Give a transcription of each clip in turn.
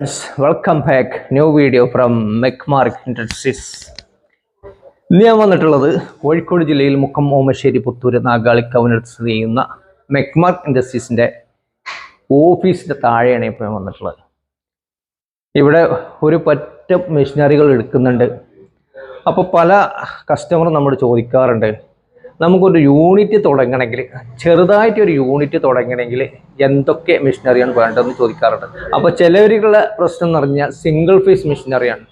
Welcome back new video from Mecmark Industries ഇന്ന് ഞാൻ വന്നിട്ടുള്ളത് കോഴിക്കോട് ജില്ലയിൽ മുക്കം ഓമശ്ശേരി പുത്തൂർ നാഗാളിക്കവനടുത്ത് സ്ഥിതി ചെയ്യുന്ന മെക്മാർക്ക് ഇൻഡസ്ട്രീസിന്റെ ഓഫീസിന്റെ താഴെയാണ് ഇപ്പോൾ ഞാൻ വന്നിട്ടുള്ളത്. ഇവിടെ ഒരു പറ്റ മെഷീനറികൾ എടുക്കുന്നുണ്ട്. അപ്പോൾ പല കസ്റ്റമറും നമ്മൾ ചോദിക്കാറുണ്ട് നമുക്കൊരു യൂണിറ്റ് തുടങ്ങണമെങ്കിൽ ചെറുതായിട്ട് ഒരു യൂണിറ്റ് തുടങ്ങണമെങ്കിൽ എന്തൊക്കെ മെഷീനറിയാണ് വേണ്ടതെന്ന് ചോദിക്കാറുണ്ട്. അപ്പോൾ ചിലവരുള്ള പ്രശ്നം എന്ന് പറഞ്ഞാൽ സിംഗിൾ ഫേസ് മെഷീനറിയാണ്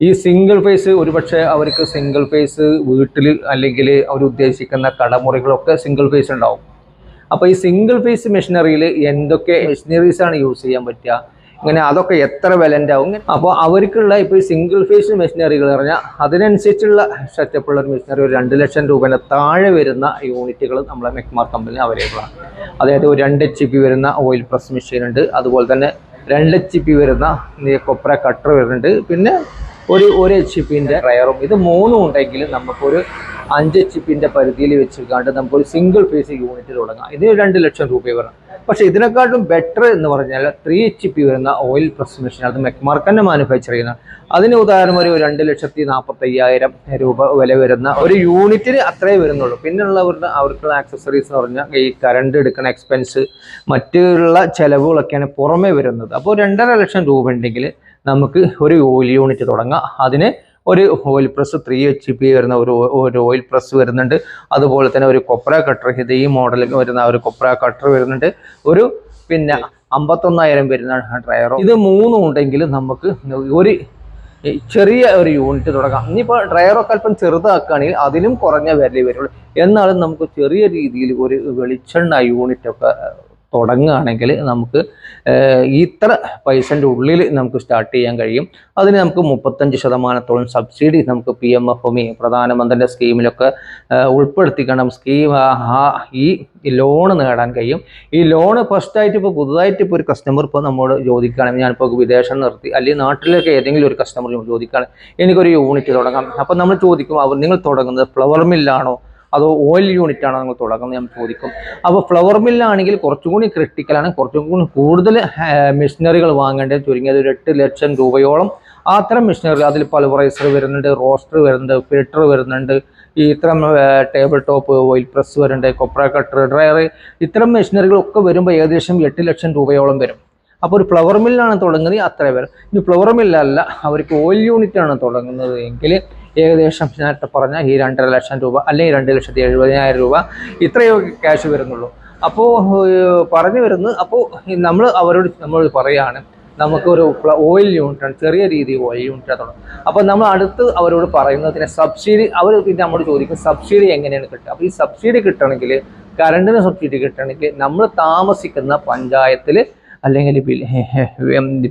ഈ സിംഗിൾ ഫേസ് ഒരുപക്ഷെ അവർക്ക് സിംഗിൾ ഫേസ് വീട്ടിൽ അല്ലെങ്കിൽ അവർ ഉദ്ദേശിക്കുന്ന കടമുറികളൊക്കെ സിംഗിൾ ഫേസ് ഉണ്ടാവും. അപ്പോൾ ഈ സിംഗിൾ ഫേസ് മെഷീനറിയിൽ എന്തൊക്കെ മെഷീനറീസാണ് യൂസ് ചെയ്യാൻ പറ്റുക? ഇങ്ങനെ അതൊക്കെ എത്ര വിലന്റെ ആവും അപ്പോൾ അവർക്കുള്ള ഇപ്പോൾ ഈ സിംഗിൾ ഫേസ് മെഷീനറികൾ പറഞ്ഞാൽ അതിനനുസരിച്ചുള്ള സെറ്റപ്പുള്ള ഒരു മെഷീനറി ഒരു രണ്ട് ലക്ഷം രൂപേന്റെ താഴെ വരുന്ന യൂണിറ്റുകൾ നമ്മളെ മെക്മാർ കമ്പനി അവൈലബിൾ ആണ്. അതായത് ഒരു രണ്ട് എച്ച് പി വരുന്ന ഓയിൽ പ്രസ് മെഷീൻ ഉണ്ട്. അതുപോലെ തന്നെ രണ്ട് എച്ച് പി വരുന്ന കൊപ്ര കട്ടർ വരുന്നുണ്ട്. പിന്നെ ഒരു ഒരു എച്ച് പിന്റെ ഡ്രയറും. ഇത് മൂന്നും ഉണ്ടെങ്കിൽ നമുക്കൊരു അഞ്ച് എച്ച് പിന്റെ പരിധിയിൽ വെച്ചിരിക്കാണ്ട് നമുക്കൊരു സിംഗിൾ ഫേസ് യൂണിറ്റ് തുടങ്ങാം. ഇതിന് രണ്ട് ലക്ഷം രൂപ വരണം പക്ഷേ ഇതിനെക്കാട്ടും ബെറ്റർ എന്ന് പറഞ്ഞാൽ ത്രീ എച്ച് പി വരുന്ന ഓയിൽ പ്രസ് മെഷീൻ അത് മെക്മാർക്ക് തന്നെ മാനുഫാക്ചർ ചെയ്യുന്ന. അതിന് ഉദാഹരണം ഒരു രണ്ട് ലക്ഷത്തി നാൽപ്പത്തി അയ്യായിരം രൂപ വില വരുന്ന ഒരു യൂണിറ്റിന് അത്രേ വരുന്നുള്ളൂ. പിന്നെയുള്ളവരുടെ അവർക്കുള്ള ആക്സസറീസ് എന്ന് പറഞ്ഞാൽ ഈ കറണ്ട് എടുക്കുന്ന എക്സ്പെൻസ് മറ്റുള്ള ചിലവുകളൊക്കെയാണ് പുറമേ വരുന്നത്. അപ്പോൾ രണ്ടര ലക്ഷം രൂപ ഉണ്ടെങ്കിൽ നമുക്ക് ഒരു ഓയിൽ യൂണിറ്റ് തുടങ്ങാം. അതിന് ഒരു oil press three H P വരുന്ന ഒരു ഒരു ഓയിൽ പ്രസ് വരുന്നുണ്ട്. അതുപോലെ തന്നെ ഒരു കൊപ്ര കട്ടർ ഇത് ഈ മോഡലിൽ വരുന്ന ഒരു കൊപ്ര കട്ടർ വരുന്നുണ്ട്. ഒരു പിന്നെ അമ്പത്തൊന്നായിരം വരുന്ന ഡ്രയറോ ഇത് മൂന്നും ഉണ്ടെങ്കിൽ നമുക്ക് ഒരു ചെറിയ ഒരു യൂണിറ്റ് തുടങ്ങാം. ഇനിയിപ്പോൾ ഡ്രയറൊക്കെ അല്പം ചെറുതാക്കുകയാണെങ്കിൽ അതിലും കുറഞ്ഞ വില വരുള്ളൂ. എന്നാലും നമുക്ക് ചെറിയ രീതിയിൽ ഒരു വെളിച്ചെണ്ണ യൂണിറ്റ് ഒക്കെ തുടങ്ങുകയാണെങ്കിൽ നമുക്ക് ഇത്ര പൈസന്റെ ഉള്ളിൽ നമുക്ക് സ്റ്റാർട്ട് ചെയ്യാൻ കഴിയും. അതിന് നമുക്ക് മുപ്പത്തഞ്ച് ശതമാനത്തോളം സബ്സിഡി നമുക്ക് P M F M E പ്രധാനമന്ത്രിന്റെ സ്കീമിലൊക്കെ ഉൾപ്പെടുത്തിക്കണം. സ്കീം ഈ ലോണ് നേടാൻ കഴിയും. ഈ ലോണ് ഫസ്റ്റായിട്ട് ഇപ്പോൾ പുതുതായിട്ട് ഇപ്പോൾ ഒരു കസ്റ്റമർ ഇപ്പോൾ നമ്മോട് ചോദിക്കുകയാണെങ്കിൽ ഞാനിപ്പോൾ വിദേശം നിർത്തി അല്ലെങ്കിൽ നാട്ടിലൊക്കെ ഏതെങ്കിലും ഒരു കസ്റ്റമർ ചോദിക്കുകയാണെങ്കിൽ എനിക്കൊരു യൂണിറ്റ് തുടങ്ങാം. അപ്പോൾ നമ്മൾ ചോദിക്കും അവർ നിങ്ങൾ തുടങ്ങുന്നത് ഫ്ലവർ മില്ലാണോ അതോ ഓയിൽ യൂണിറ്റ് ആണോ നിങ്ങൾ തുടങ്ങുന്നത് ഞാൻ ചോദിക്കും. അപ്പോൾ ഫ്ലവർ മില്ലാണെങ്കിൽ കുറച്ചും കൂടി ക്രിട്ടിക്കലാണ് കുറച്ചും കൂടി കൂടുതൽ മെഷീനറികൾ വാങ്ങേണ്ടത് ചുരുങ്ങിയത് ഒരു എട്ട് ലക്ഷം രൂപയോളം. അത്തരം മെഷീനറി അതിൽ പൾവറൈസർ വരുന്നുണ്ട് റോസ്റ്റർ വരുന്നുണ്ട് ഫിൽട്ടർ വരുന്നുണ്ട് ഈ ഇത്തരം ടേബിൾ ടോപ്പ് ഓയിൽ പ്രസ് വരുന്നുണ്ട് കൊപ്ര കട്ടർ ഡ്രയർ ഇത്തരം മെഷീനറികളൊക്കെ വരുമ്പോൾ ഏകദേശം എട്ട് ലക്ഷം രൂപയോളം വരും. അപ്പോൾ ഒരു ഫ്ലവർ മില്ലാണ് തുടങ്ങുന്നത് അത്ര വരും. ഇനി ഫ്ലവർ മില്ലല്ല അവർക്ക് ഓയിൽ യൂണിറ്റ് ആണ് തുടങ്ങുന്നത് എങ്കിൽ ഏകദേശം നേരത്തെ പറഞ്ഞ ഈ രണ്ടര ലക്ഷം രൂപ അല്ലെങ്കിൽ രണ്ട് ലക്ഷത്തി എഴുപതിനായിരം രൂപ ഇത്രയോ ക്യാഷ് വരുന്നുള്ളൂ. അപ്പോൾ പറഞ്ഞു വരുന്നു അപ്പോൾ നമ്മൾ അവരോട് നമ്മൾ പറയുകയാണ് നമുക്കൊരു ഓയിൽ യൂണിറ്റാണ് ചെറിയ രീതിയിൽ ഓയിൽ യൂണിറ്റാണ് അപ്പോൾ നമ്മൾ അടുത്ത് അവരോട് പറയുന്നതിന് സബ്സിഡി അവർ പിന്നെ നമ്മൾ ചോദിക്കും സബ്സിഡി എങ്ങനെയാണ് കിട്ടുക? അപ്പോൾ ഈ സബ്സിഡി കിട്ടണമെങ്കിൽ കറണ്ടിന് സബ്സിഡി കിട്ടണമെങ്കിൽ നമ്മൾ താമസിക്കുന്ന പഞ്ചായത്തിൽ അല്ലെങ്കിൽ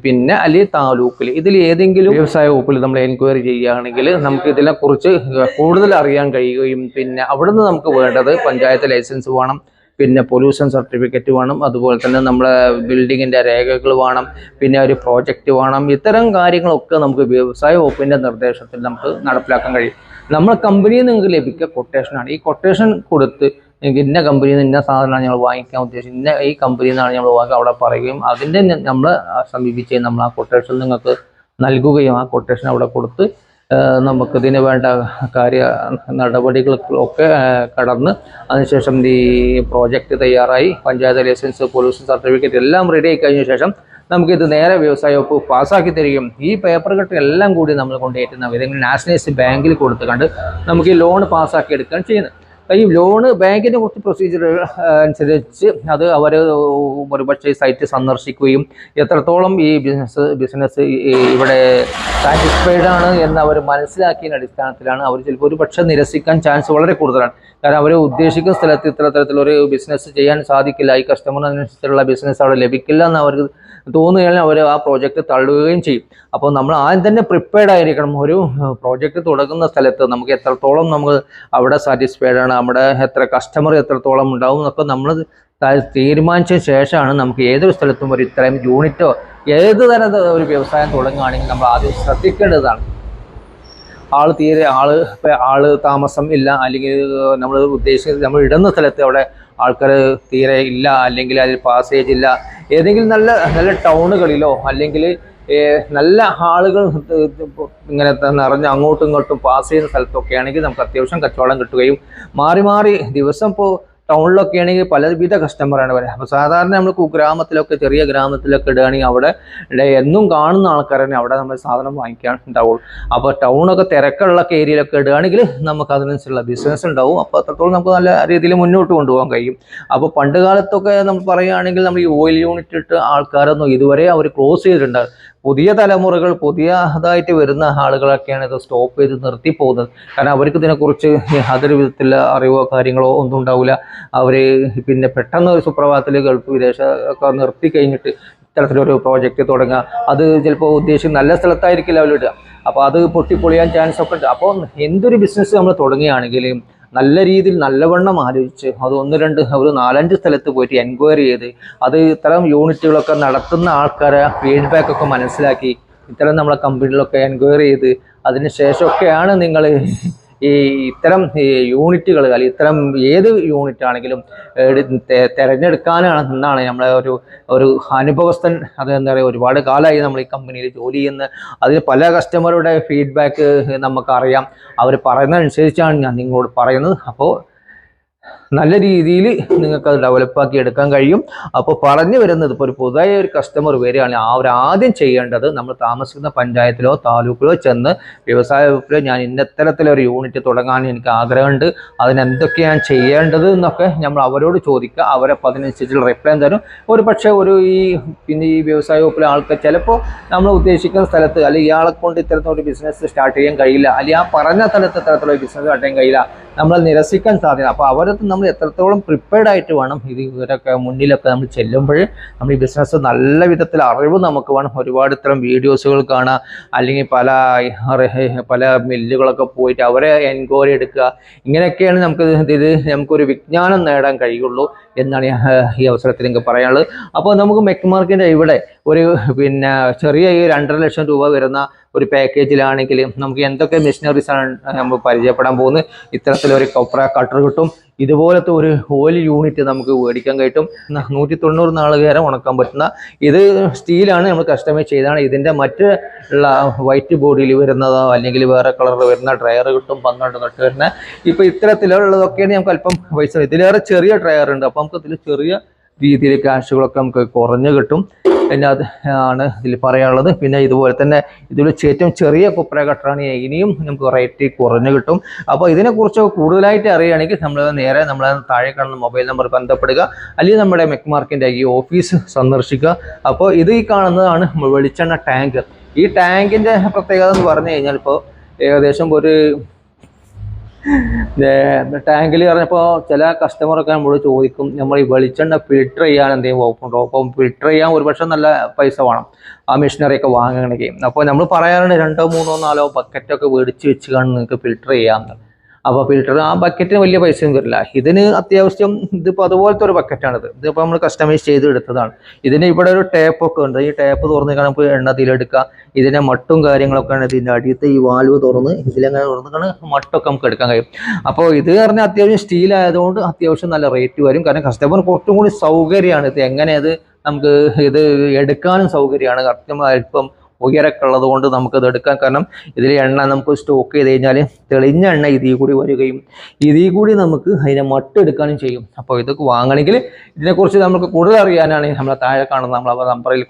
പിന്നെ അല്ലെങ്കിൽ താലൂക്കിൽ ഇതിൽ ഏതെങ്കിലും വ്യവസായ വകുപ്പിൽ നമ്മൾ എൻക്വയറി ചെയ്യുകയാണെങ്കിൽ നമുക്ക് ഇതിനെക്കുറിച്ച് കൂടുതൽ അറിയാൻ കഴിയുകയും പിന്നെ അവിടുന്ന് നമുക്ക് വേണ്ടത് പഞ്ചായത്ത് ലൈസൻസ് വേണം പിന്നെ പൊല്യൂഷൻ സർട്ടിഫിക്കറ്റ് വേണം അതുപോലെ തന്നെ നമ്മളെ ബിൽഡിങ്ങിന്റെ രേഖകൾ വേണം പിന്നെ ഒരു പ്രോജക്റ്റ് വേണം ഇത്തരം കാര്യങ്ങളൊക്കെ നമുക്ക് വ്യവസായ വകുപ്പിന്റെ നിർദ്ദേശത്തിൽ നമുക്ക് നടപ്പിലാക്കാൻ കഴിയും. നമ്മൾ കമ്പനിയിൽ നിന്ന് നിങ്ങൾക്ക് ലഭിക്കുക കൊട്ടേഷനാണ് ഈ കൊട്ടേഷൻ കൊടുത്ത് നിങ്ങൾക്ക് ഇന്ന കമ്പനിയിൽ നിന്ന് ഇന്ന സാധനമാണ് ഞങ്ങൾ വാങ്ങിക്കാൻ ഉദ്ദേശിച്ചത്. ഇന്ന ഈ കമ്പനിയിൽ നിന്നാണ് ഞങ്ങൾ വാങ്ങുക അവിടെ പറയുകയും അതിന്റെ നമ്മൾ സമീപിച്ച് നമ്മൾ ആ കൊട്ടേഷൻ നിങ്ങൾക്ക് നൽകുകയും ആ കൊട്ടേഷൻ അവിടെ കൊടുത്ത് നമുക്ക് നമുക്കിതിന് വേണ്ട കാര്യ നടപടികളൊക്കെ കടന്ന് അതിനുശേഷം ഈ പ്രോജക്റ്റ് തയ്യാറായി. പഞ്ചായത്ത് ലൈസൻസ് പൊല്യൂഷൻ സർട്ടിഫിക്കറ്റ് എല്ലാം റെഡി ആയി കഴിഞ്ഞ ശേഷം നമുക്കിത് നേരെ വ്യവസായ വകുപ്പ് പാസ്സാക്കി തരികയും ഈ പേപ്പർ കട്ട് എല്ലാം കൂടി നമ്മൾ കൊണ്ടുപോയിട്ട് ഏതെങ്കിലും നാഷണലൈസ്ഡ് ബാങ്കിൽ കൊടുത്തുകൊണ്ട് നമുക്ക് ഈ ലോൺ പാസ്സാക്കി എടുക്കുകയാണ് ചെയ്യുന്നത്. ഈ ലോണ് ബാങ്കിനെ കുറച്ച് പ്രൊസീജിയർ അനുസരിച്ച് അത് അവർ ഒരുപക്ഷെ സൈറ്റ് സന്ദർശിക്കുകയും എത്രത്തോളം ഈ ബിസിനസ് ബിസിനസ് ഇവിടെ സാറ്റിസ്ഫൈഡ് ആണ് എന്ന് അവർ മനസ്സിലാക്കിയതിന്റെ അടിസ്ഥാനത്തിലാണ് അവർ ചിലപ്പോൾ ഒരു പക്ഷേ നിരസിക്കാൻ ചാൻസ് വളരെ കൂടുതലാണ്. കാരണം അവർ ഉദ്ദേശിക്കുന്ന സ്ഥലത്ത് ഇത്ര തരത്തിലൊരു ബിസിനസ് ചെയ്യാൻ സാധിക്കില്ല. ഈ കസ്റ്റമറിനനുസരിച്ചുള്ള ബിസിനസ് അവിടെ ലഭിക്കില്ല എന്ന് അവർക്ക് തോന്നുകയാണെങ്കിൽ അവർ ആ പ്രോജക്റ്റ് തള്ളുകയും ചെയ്യും. അപ്പോൾ നമ്മൾ ആദ്യം തന്നെ പ്രിപ്പയർഡ് ആയിരിക്കണം. ഒരു പ്രോജക്റ്റ് തുടങ്ങുന്ന സ്ഥലത്ത് നമുക്ക് എത്രത്തോളം നമുക്ക് അവിടെ സാറ്റിസ്ഫൈഡ് ആണ് നമ്മുടെ എത്ര കസ്റ്റമർ എത്രത്തോളം ഉണ്ടാവും എന്നൊക്കെ നമ്മൾ തീരുമാനിച്ച ശേഷമാണ് നമുക്ക് ഏതൊരു സ്ഥലത്തും ഒരു ഇത്രയും യൂണിറ്റോ ഏത് തരം ഒരു വ്യവസായം തുടങ്ങുകയാണെങ്കിൽ നമ്മൾ ആദ്യം ശ്രദ്ധിക്കേണ്ടതാണ്. ആൾ തീരെ ആൾ ആൾ താമസം ഇല്ല അല്ലെങ്കിൽ നമ്മൾ ഉദ്ദേശിക്കുന്നത് നമ്മൾ ഇടുന്ന സ്ഥലത്ത് അവിടെ ആൾക്കാർ തീരെ ഇല്ല അല്ലെങ്കിൽ അതിൽ പാസേജ് ഇല്ല. ഏതെങ്കിലും നല്ല നല്ല ടൗണുകളിലോ അല്ലെങ്കിൽ നല്ല ആളുകൾ ഇങ്ങനെ നിറഞ്ഞ് അങ്ങോട്ടും ഇങ്ങോട്ടും പാസ് ചെയ്യുന്ന സ്ഥലത്തൊക്കെ ആണെങ്കിൽ നമുക്ക് അത്യാവശ്യം കച്ചവടം കിട്ടുകയും മാറി മാറി ദിവസം ഇപ്പോൾ ടൗണിലൊക്കെ ആണെങ്കിൽ പലവിധ കസ്റ്റമറാണ് വരിക അപ്പോൾ സാധാരണ നമ്മൾ കുഗ്രാമത്തിലൊക്കെ ചെറിയ ഗ്രാമത്തിലൊക്കെ ഇടുകയാണെങ്കിൽ അവിടെ എന്നും കാണുന്ന ആൾക്കാരനെ അവിടെ നമ്മൾ സാധനം വാങ്ങിക്കാൻ ഉണ്ടാവുള്ളൂ. അപ്പോൾ ടൗണൊക്കെ തിരക്കുള്ള ഏരിയയിലൊക്കെ ഇടുകയാണെങ്കിൽ നമുക്ക് അതിനനുസരിച്ചുള്ള ബിസിനസ് ഉണ്ടാവും. അപ്പോൾ അത്രത്തോളം നമുക്ക് നല്ല രീതിയിൽ മുന്നോട്ട് കൊണ്ടുപോകാൻ കഴിയും. അപ്പോൾ പണ്ട് കാലത്തൊക്കെ നമ്മൾ പറയുകയാണെങ്കിൽ നമ്മൾ ഈ ഓയിൽ യൂണിറ്റ് ഇട്ട് ആൾക്കാരൊന്നും ഇതുവരെ അവർ ക്ലോസ് ചെയ്തിട്ടുണ്ട് പുതിയ തലമുറകൾ പുതിയതായിട്ട് വരുന്ന ആളുകളൊക്കെയാണ് ഇത് സ്റ്റോപ്പ് ചെയ്ത് നിർത്തി പോകുന്നത്. കാരണം അവർക്ക് ഇതിനെക്കുറിച്ച് യാതൊരു വിധത്തിലുള്ള അറിവോ കാര്യങ്ങളോ ഒന്നും ഉണ്ടാവില്ല. അവർ പിന്നെ പെട്ടെന്ന് ഒരു സുപ്രഭാതത്തിൽ ഗൾഫ് വിദേശ ഒക്കെ നിർത്തി കഴിഞ്ഞിട്ട് ഇത്തരത്തിലൊരു പ്രോജക്റ്റ് തുടങ്ങുക. അത് ചിലപ്പോൾ ഉദ്ദേശിച്ച് നല്ല സ്ഥലത്തായിരിക്കില്ല അവർ ഇടുക. അപ്പോൾ അത് പൊട്ടിപ്പൊളിയാൻ ചാൻസ് ഒക്കെ ഉണ്ട്. അപ്പോൾ എന്തൊരു ബിസിനസ് നമ്മൾ തുടങ്ങുകയാണെങ്കിൽ നല്ല രീതിയിൽ നല്ലവണ്ണം ആലോചിച്ച് അത് ഒന്ന് രണ്ട് ഒരു നാലഞ്ച് സ്ഥലത്ത് പോയിട്ട് എൻക്വയറി ചെയ്ത് അത് ഇത്തരം യൂണിറ്റുകളൊക്കെ നടത്തുന്ന ആൾക്കാരെ ഫീഡ്ബാക്ക് ഒക്കെ മനസ്സിലാക്കി ഇത്തരം നമ്മളെ കമ്പനികളൊക്കെ എൻക്വയറി ചെയ്ത് അതിന് ശേഷമൊക്കെയാണ് നിങ്ങൾ ഈ ഇത്തരം യൂണിറ്റുകൾ അല്ലെങ്കിൽ ഇത്തരം ഏത് യൂണിറ്റ് ആണെങ്കിലും തിരഞ്ഞെടുക്കാനാണ് എന്നാണ് നമ്മളെ ഒരു ഒരു അനുഭവസ്ഥൻ അത് എന്താ പറയുക ഒരുപാട് കാലമായി നമ്മൾ ഈ കമ്പനിയിൽ ജോലി ചെയ്യുന്ന അതിൽ പല കസ്റ്റമറുടെ ഫീഡ്ബാക്ക് നമുക്കറിയാം അവർ പറയുന്നതനുസരിച്ചാണ് ഞാൻ നിങ്ങളോട് പറയുന്നത്. അപ്പോൾ നല്ല രീതിയിൽ നിങ്ങൾക്ക് അത് ഡെവലപ്പാക്കി എടുക്കാൻ കഴിയും. അപ്പോൾ പറഞ്ഞു വരുന്നത് ഇപ്പോൾ ഒരു പുതിയ ഒരു കസ്റ്റമർ വരികയാണെങ്കിൽ അവർ ആദ്യം ചെയ്യേണ്ടത് നമ്മൾ താമസിക്കുന്ന പഞ്ചായത്തിലോ താലൂക്കിലോ ചെന്ന് വ്യവസായ വകുപ്പിലോ ഞാൻ ഇന്നത്തരത്തിലൊരു യൂണിറ്റ് തുടങ്ങാൻ എനിക്ക് ആഗ്രഹമുണ്ട്. അതിനെന്തൊക്കെയാണ് ചെയ്യേണ്ടത് എന്നൊക്കെ നമ്മൾ അവരോട് ചോദിക്കുക. അവരെ അപ്പോൾ അതിനനുസരിച്ചുള്ള റിപ്ലൈ തരും. ഒരു പക്ഷേ ഒരു ഈ പിന്നെ ഈ വ്യവസായ വകുപ്പിലെ ആൾക്ക് ചിലപ്പോൾ നമ്മൾ ഉദ്ദേശിക്കുന്ന സ്ഥലത്ത് അല്ലെങ്കിൽ ഇയാളെ കൊണ്ട് ഇത്തരത്തിലൊരു ബിസിനസ് സ്റ്റാർട്ട് ചെയ്യാൻ കഴിയില്ല. അല്ലെങ്കിൽ ആ പറഞ്ഞ സ്ഥലത്ത് ഇത്തരത്തിലൊരു ബിസിനസ് സ്റ്റാർട്ട് ചെയ്യാൻ കഴിയില്ല. നമ്മൾ നിരസിക്കാൻ സാധ്യത. അപ്പോൾ അവരത് നമ്മൾ എത്രത്തോളം പ്രിപ്പയർഡ് ആയിട്ട് വേണം ഇത് ഇവരൊക്കെ മുന്നിലൊക്കെ നമ്മൾ ചെല്ലുമ്പോൾ നമ്മൾ ഈ ബിസിനസ് നല്ല വിധത്തിൽ അറിവ് നമുക്ക് വേണം. ഒരുപാട് ഇത്തരം വീഡിയോസുകൾ കാണുക അല്ലെങ്കിൽ പല പല മില്ലുകളൊക്കെ പോയിട്ട് അവരെ എൻക്വയറി എടുക്കുക. ഇങ്ങനെയൊക്കെയാണ് നമുക്ക് ഇത് നമുക്കൊരു വിജ്ഞാനം നേടാൻ കഴിയുള്ളൂ എന്നാണ് ഈ അവസരത്തിൽ എനിക്ക് പറയാനുള്ളത്. അപ്പോൾ നമുക്ക് മെക്മാർക്കിന്റെ ഇവിടെ ഒരു പിന്നെ ചെറിയ ഈ രണ്ടര ലക്ഷം രൂപ വരുന്ന ഒരു പാക്കേജിലാണെങ്കിൽ നമുക്ക് എന്തൊക്കെ മെഷീനറീസ് ആണ് നമ്മൾ പരിചയപ്പെടാൻ പോകുന്നത് ഇത്തരത്തിലൊരു കൊപ്ര കട്ടർ കിട്ടും. ഇതുപോലത്തെ ഒരു ഓയിൽ യൂണിറ്റ് നമുക്ക് മേടിക്കാൻ ന- നൂറ്റി തൊണ്ണൂറ് നാളുകേരം ഉണക്കാൻ പറ്റുന്ന ഇത് സ്റ്റീലാണ് നമ്മൾ കസ്റ്റമൈസ് ചെയ്താണ് ഇതിന്റെ മറ്റ് ഉള്ള വൈറ്റ് ബോഡിയിൽ വരുന്നതോ അല്ലെങ്കിൽ വേറെ കളർ വരുന്ന ഡ്രയർ കിട്ടും പന്ത്രണ്ട് തൊട്ട് വരുന്ന. ഇപ്പോൾ ഇത്തരത്തിലുള്ളതൊക്കെയാണ് നമുക്ക് അല്പം പൈസ. ഇതിലേറെ ചെറിയ ഡ്രയർ ഉണ്ട്. അപ്പോൾ നമുക്ക് ഇതിൽ ചെറിയ രീതിയിൽ ക്യാഷുകളൊക്കെ നമുക്ക് കുറഞ്ഞു കിട്ടും. പിന്നെ അത് ആണ് ഇതിൽ പറയാനുള്ളത്. പിന്നെ ഇതുപോലെ തന്നെ ഇതിൽ ഏറ്റവും ചെറിയ കുപ്പര കട്ടറാണ് ഇനിയും നമുക്ക് റേറ്റ് കുറഞ്ഞു കിട്ടും. അപ്പോൾ ഇതിനെക്കുറിച്ച് കൂടുതലായിട്ട് അറിയുകയാണെങ്കിൽ നമ്മൾ നേരെ നമ്മൾ താഴെ കാണുന്ന മൊബൈൽ നമ്പർ ബന്ധപ്പെടുക. അല്ലെങ്കിൽ നമ്മുടെ മെക്മാർക്കിന്റെ ഈ ഓഫീസ് സന്ദർശിക്കുക. അപ്പോൾ ഇത് ഈ കാണുന്നതാണ് വെളിച്ചെണ്ണ ടാങ്ക് ഈ ടാങ്കിന്റെ പ്രത്യേകത എന്ന് പറഞ്ഞു കഴിഞ്ഞാൽ ഇപ്പോൾ ഏകദേശം ഒരു ടാങ്കിൽ പറഞ്ഞപ്പോൾ ചില കസ്റ്റമറൊക്കെ നമ്മളോട് ചോദിക്കും നമ്മൾ ഈ വെളിച്ചെണ്ണ ഫിൽട്ടർ ചെയ്യാൻ എന്തെങ്കിലും വകുപ്പുണ്ടോ അപ്പം ഫിൽട്ടർ ചെയ്യാൻ ഒരുപക്ഷെ നല്ല പൈസ വേണം ആ മെഷീനറി ഒക്കെ വാങ്ങണമെങ്കിൽ അപ്പോൾ നമ്മൾ പറയാറുണ്ട് രണ്ടോ മൂന്നോ നാലോ ബക്കറ്റൊക്കെ മേടിച്ച് വെച്ച് കാണും നിങ്ങൾക്ക് ഫിൽട്ടർ ചെയ്യാമെന്ന് അപ്പോൾ ഫിൽട്ടർ ആ ബക്കറ്റിന് വലിയ പൈസയും വരില്ല. ഇതിന് അത്യാവശ്യം ഇതിപ്പോൾ അതുപോലത്തെ ഒരു ബക്കറ്റാണിത് ഇതിപ്പോൾ നമ്മൾ കസ്റ്റമൈസ് ചെയ്ത് എടുത്തതാണ്. ഇതിന് ഇവിടെ ഒരു ടേപ്പ് ഒക്കെ ഉണ്ട്. ഈ ടേപ്പ് തുറന്ന് നമുക്ക് എണ്ണ ഇതിലെടുക്കാം ഇതിന്റെ മട്ടും കാര്യങ്ങളൊക്കെ ആണ് ഇതിന്റെ അടിയത്തെ ഈ വാൽവ് തുറന്ന് ഇതിലങ്ങനെ തുറന്നിട്ടാണ് മട്ടൊക്കെ നമുക്ക് എടുക്കാൻ കഴിയും. അപ്പോൾ ഇത് പറഞ്ഞാൽ അത്യാവശ്യം സ്റ്റീൽ ആയതുകൊണ്ട് അത്യാവശ്യം നല്ല റേറ്റ് വരും. കാരണം കസ്റ്റമർ കുറച്ചും കൂടി സൗകര്യമാണ്. ഇത് എങ്ങനെ അത് നമുക്ക് ഇത് എടുക്കാനും സൗകര്യമാണ്. കറക്റ്റ് അല്പം ഉയരൊക്കെ ഉള്ളത് കൊണ്ട് നമുക്കത് എടുക്കാം. കാരണം ഇതിൽ എണ്ണ നമുക്ക് സ്റ്റോക്ക് ചെയ്ത് കഴിഞ്ഞാൽ തെളിഞ്ഞ എണ്ണ ഇതിൽ കൂടി വരികയും ഇതിൽ കൂടി നമുക്ക് അതിനെ മട്ടെടുക്കാനും ചെയ്യും. അപ്പോൾ ഇതൊക്കെ വാങ്ങണമെങ്കിൽ ഇതിനെക്കുറിച്ച് നമുക്ക് കൂടുതൽ അറിയാനാണെങ്കിൽ നമ്മളെ താഴെ കാണുന്ന നമ്മളെ നമ്പറിൽ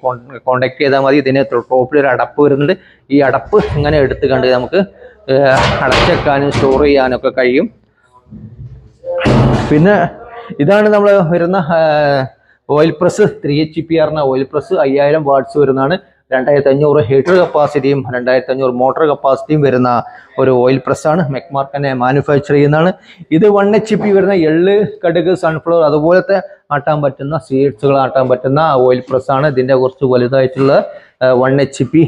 കോൺടാക്ട് ചെയ്താൽ മതി. ഇതിന് ടോപ്പിൽ ഒരു അടപ്പ് വരുന്നുണ്ട്. ഈ അടപ്പ് ഇങ്ങനെ എടുത്ത് കണ്ട് നമുക്ക് അടച്ചെക്കാനും സ്റ്റോർ ചെയ്യാനൊക്കെ കഴിയും. പിന്നെ ഇതാണ് നമ്മൾ വരുന്ന oil press three H P ആറിന് ഓയിൽ പ്രസ് അയ്യായിരം വാട്ട്സ് വരുന്നതാണ്. രണ്ടായിരത്തി അഞ്ഞൂറ് ഹീറ്റർ കപ്പാസിറ്റിയും രണ്ടായിരത്തി അഞ്ഞൂറ് മോട്ടോർ കപ്പാസിറ്റിയും വരുന്ന ഒരു ഓയിൽ പ്രസ്സാണ്. മെക്മാർക്ക് തന്നെ മാനുഫാക്ചർ ചെയ്യുന്നതാണ്. ഇത് വൺ എച്ച് പി വരുന്ന എള്ള് കടുക് സൺഫ്ലവർ അതുപോലത്തെ ആട്ടാൻ പറ്റുന്ന സീഡ്സുകൾ ആട്ടാൻ പറ്റുന്ന ഓയിൽ പ്രസ്സാണ്. ഇതിന്റെ കുറച്ച് വലുതായിട്ടുള്ള വൺ എച്ച് പി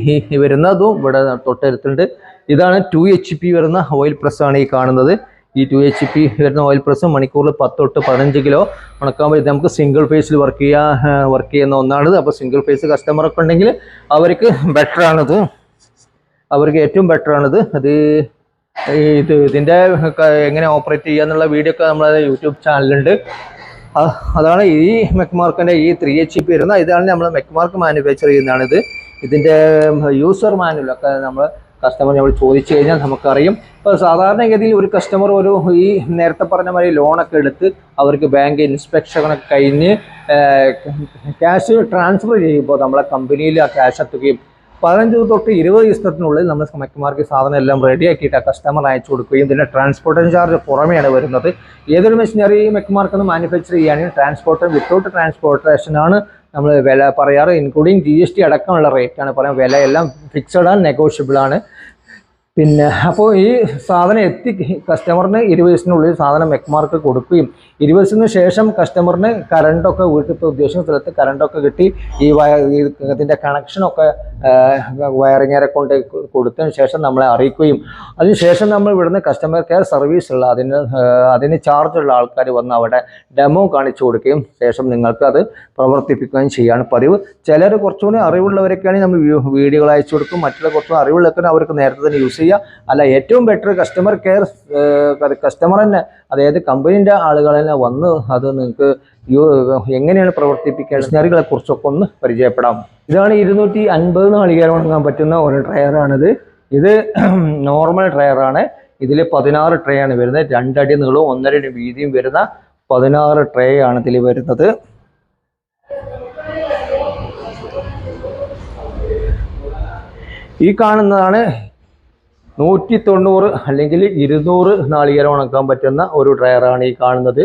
വരുന്നതും ഇവിടെ തൊട്ടടുത്തുണ്ട്. ഇതാണ് ടു എച്ച് പി വരുന്ന ഓയിൽ പ്രസ്സാണ് ഈ കാണുന്നത്. ഈ ടു എച്ച് പി വരുന്ന ഓയിൽ പ്രസ് മണിക്കൂറിൽ പത്ത് തൊട്ട് പതിനഞ്ച് കിലോ ഉണക്കാൻ പറ്റും. നമുക്ക് സിംഗിൾ ഫേസിൽ വർക്ക് ചെയ്യാ വർക്ക് ചെയ്യുന്ന ഒന്നാണിത്. അപ്പോൾ സിംഗിൾ ഫേസ് കസ്റ്റമറൊക്കെ ഉണ്ടെങ്കിൽ അവർക്ക് ബെറ്റർ ആണിത്. അവർക്ക് ഏറ്റവും ബെറ്റർ ആണിത്. അത് ഇത് ഇതിന്റെ എങ്ങനെ ഓപ്പറേറ്റ് ചെയ്യുക എന്നുള്ള വീഡിയോ ഒക്കെ നമ്മളെ യൂട്യൂബ് ചാനലുണ്ട് അതാണ് ഈ മെക്മാർക്കിന്റെ ഈ ത്രീ എച്ച് പി വരുന്ന ഇതാണ് നമ്മൾ മെക്മാർക്ക് മാനുഫാക്ചർ ചെയ്യുന്നതാണിത്. ഇതിന്റെ യൂസർ മാനുവൽ ഒക്കെ നമ്മൾ കസ്റ്റമർ നമ്മൾ ചോദിച്ചു കഴിഞ്ഞാൽ നമുക്കറിയും. ഇപ്പോൾ സാധാരണഗതിയിൽ ഒരു കസ്റ്റമർ ഒരു ഈ നേരത്തെ പറഞ്ഞ മാതിരി ലോണൊക്കെ എടുത്ത് അവർക്ക് ബാങ്ക് ഇൻസ്പെക്ഷനൊക്കെ കഴിഞ്ഞ് ക്യാഷ് ട്രാൻസ്ഫർ ചെയ്യുമ്പോൾ നമ്മളെ കമ്പനിയിൽ ആ ക്യാഷ് എത്തുകയും പതിനഞ്ച് തൊട്ട് ഇരുപത് ദിവസത്തിനുള്ളിൽ നമ്മൾ കസ്റ്റമർക്ക് സാധനം എല്ലാം റെഡിയാക്കിയിട്ട് ആ കസ്റ്റമർ അയച്ചു കൊടുക്കുകയും ഇതിന്റെ ട്രാൻസ്പോർട്ടേഷൻ ചാർജ് പുറമെയാണ് വരുന്നത്. ഏതൊരു മെഷീനറി മെക്കുമാർക്കൊന്ന് മാനുഫാക്ചർ ചെയ്യുകയാണെങ്കിൽ ട്രാൻസ്പോർട്ടർ വിത്തൗട്ട് ട്രാൻസ്പോർട്ടേഷനാണ് നമ്മൾ വില പറയാറ് ഇൻക്ലൂഡിങ് ജി എസ് ടി അടക്കമുള്ള റേറ്റാണ് പറയാം വില എല്ലാം ഫിക്സഡ് ആണ് നെഗോഷ്യബിൾ ആണ്. പിന്നെ അപ്പോൾ ഈ സാധനം എത്തി കസ്റ്റമറിന് ഇരുപത് ദിവസത്തിനുള്ളിൽ സാധനം മെക്മാർക്ക് കൊടുക്കുകയും ഇരുപത് ദിവസത്തിന് ശേഷം കസ്റ്റമറിന് കറണ്ടൊക്കെ ഇപ്പോൾ ഉദ്ദേശിക്കുന്ന സ്ഥലത്ത് കറണ്ടൊക്കെ കിട്ടി ഈ വയർ ഇതിന്റെ കണക്ഷനൊക്കെ വയറിങ്ങരെ കൊണ്ട് കൊടുത്തതിന് ശേഷം നമ്മളെ അറിയിക്കുകയും അതിനുശേഷം നമ്മൾ ഇവിടുന്ന് കസ്റ്റമർ കെയർ സർവീസ് ഉള്ള അതിന് അതിന് ചാർജുള്ള ആൾക്കാർ വന്ന് അവിടെ ഡെമോ കാണിച്ചു കൊടുക്കുകയും ശേഷം നിങ്ങൾക്ക് അത് പ്രവർത്തിപ്പിക്കുകയും ചെയ്യാണ് പതിവ്. ചിലർ കുറച്ചുകൂടി അറിവുള്ളവരൊക്കെയാണെങ്കിൽ നമ്മൾ വീഡിയോകൾ അയച്ചു കൊടുക്കും മറ്റുള്ള കുറച്ചുകൂടി അറിവുള്ളവർക്ക് അവർക്ക് നേരത്തെ തന്നെ യൂസ് ചെയ്യുക. അല്ല ഏറ്റവും ബെറ്റർ കസ്റ്റമർ കെയർ കസ്റ്റമർ തന്നെ അതായത് കമ്പനീന്റെ ആളുകൾ തന്നെ വന്ന് അത് നിങ്ങൾക്ക് എങ്ങനെയാണ് പ്രവർത്തിപ്പിക്കുക മെഷീനറികളെ കുറിച്ചൊക്കെ ഒന്ന് പരിചയപ്പെടാം. ഇതാണ് ഇരുന്നൂറ്റി അൻപത് നാളികേരം ഉണങ്ങാൻ പറ്റുന്ന ഒരു ട്രയറാണിത് ഇത് നോർമൽ ട്രയറാണ് ഇതിൽ പതിനാറ് ട്രേ ആണ് വരുന്നത്. രണ്ടടി നീളവും ഒന്നര വീതിയും വരുന്ന പതിനാറ് ട്രേ ആണ് ഇതിൽ വരുന്നത്. ഈ കാണുന്നതാണ് നൂറ്റി തൊണ്ണൂറ് അല്ലെങ്കിൽ ഇരുന്നൂറ് നാളികേരം ഉണക്കാൻ പറ്റുന്ന ഒരു ഡ്രയറാണ് ഈ കാണുന്നത്.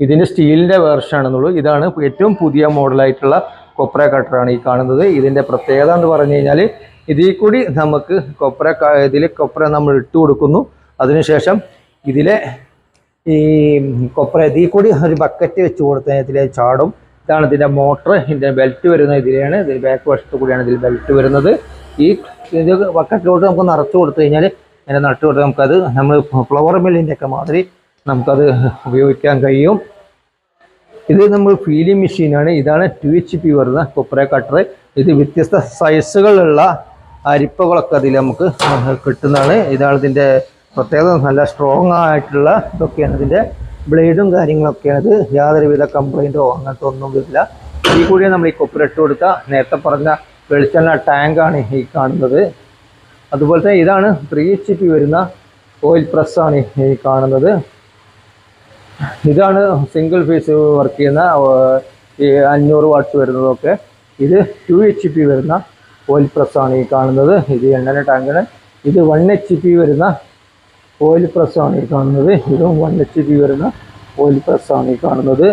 ഇതിന് സ്റ്റീലിന്റെ വേർഷനാണെന്നുള്ളൂ ഇതാണ് ഏറ്റവും പുതിയ മോഡലായിട്ടുള്ള കൊപ്ര കട്ടറാണ് ഈ കാണുന്നത്. ഇതിന്റെ പ്രത്യേകത എന്ന് പറഞ്ഞു കഴിഞ്ഞാൽ ഇതിൽ കൂടി നമുക്ക് കൊപ്ര ഇതിൽ കൊപ്ര നമ്മൾ ഇട്ട് കൊടുക്കുന്നു. അതിനുശേഷം ഇതിലെ ഈ കൊപ്ര ഇതിൽ കൂടി ഒരു ബക്കറ്റ് വെച്ച് കൊടുത്താൽ ഇതിലെ ചാടും. ഇതാണ് ഇതിന്റെ മോട്ടർ ഇതിന്റെ ബെൽറ്റ് വരുന്നത് ഇതിലാണ് ഇതിൽ ബാക്ക് വശത്ത് കൂടിയാണ് ഇതിൽ ബെൽറ്റ് വരുന്നത്. ഈ ഇത് ബക്കറ്റിലോട്ട് നമുക്ക് നിറച്ച് കൊടുത്തു കഴിഞ്ഞാൽ അതിനെ നട്ട് കൊടുത്ത് നമുക്കത് നമ്മൾ ഫ്ലവർ മില്ലിന്റെ ഒക്കെ മാതിരി നമുക്കത് ഉപയോഗിക്കാൻ കഴിയും. ഇത് നമ്മൾ ഫീലിംഗ് മെഷീനാണ് ഇതാണ് ടു എച്ച് പി വരുന്ന കൊപ്ര കട്ടർ ഇത് വ്യത്യസ്ത സൈസുകളുള്ള അരിപ്പകളൊക്കെ അതിൽ നമുക്ക് കിട്ടുന്നതാണ്. ഇതാണ് ഇതിന്റെ പ്രത്യേകത. നല്ല സ്ട്രോങ് ആയിട്ടുള്ള ഇതൊക്കെയാണ് ഇതിന്റെ ബ്ലേഡും കാര്യങ്ങളൊക്കെയാണ്. ഇത് യാതൊരുവിധ കംപ്ലൈന്റോ അങ്ങനത്തെ ഒന്നും വരില്ല. ഈ കൂടിയാണ് നമ്മൾ ഈ കൊപ്ര ഇട്ട് കൊടുത്ത നേരത്തെ പറഞ്ഞ വെളിച്ചെണ്ണ ടാങ്കാണ് ഈ കാണുന്നത്. അതുപോലെ തന്നെ ഇതാണ് ത്രീ എച്ച് പി വരുന്ന ഓയിൽ പ്രസ്സാണ് ഈ കാണുന്നത്. ഇതാണ് സിംഗിൾ ഫേസ് വർക്ക് ചെയ്യുന്ന ഈ അഞ്ഞൂറ് വാട്ട്സ് വരുന്നതൊക്കെ. ഇത് ടു എച്ച് പി വരുന്ന ഓയിൽ പ്രസ്സാണ് ഈ കാണുന്നത്. ഇത് എണ്ണന ടാങ്കിന് ഇത് വൺ എച്ച് പി വരുന്ന ഓയിൽ പ്രസ്സാണ് ഈ കാണുന്നത്. ഇതും വൺ എച്ച് പി വരുന്ന ഓയിൽ പ്രസ്സാണ് ഈ കാണുന്നത്.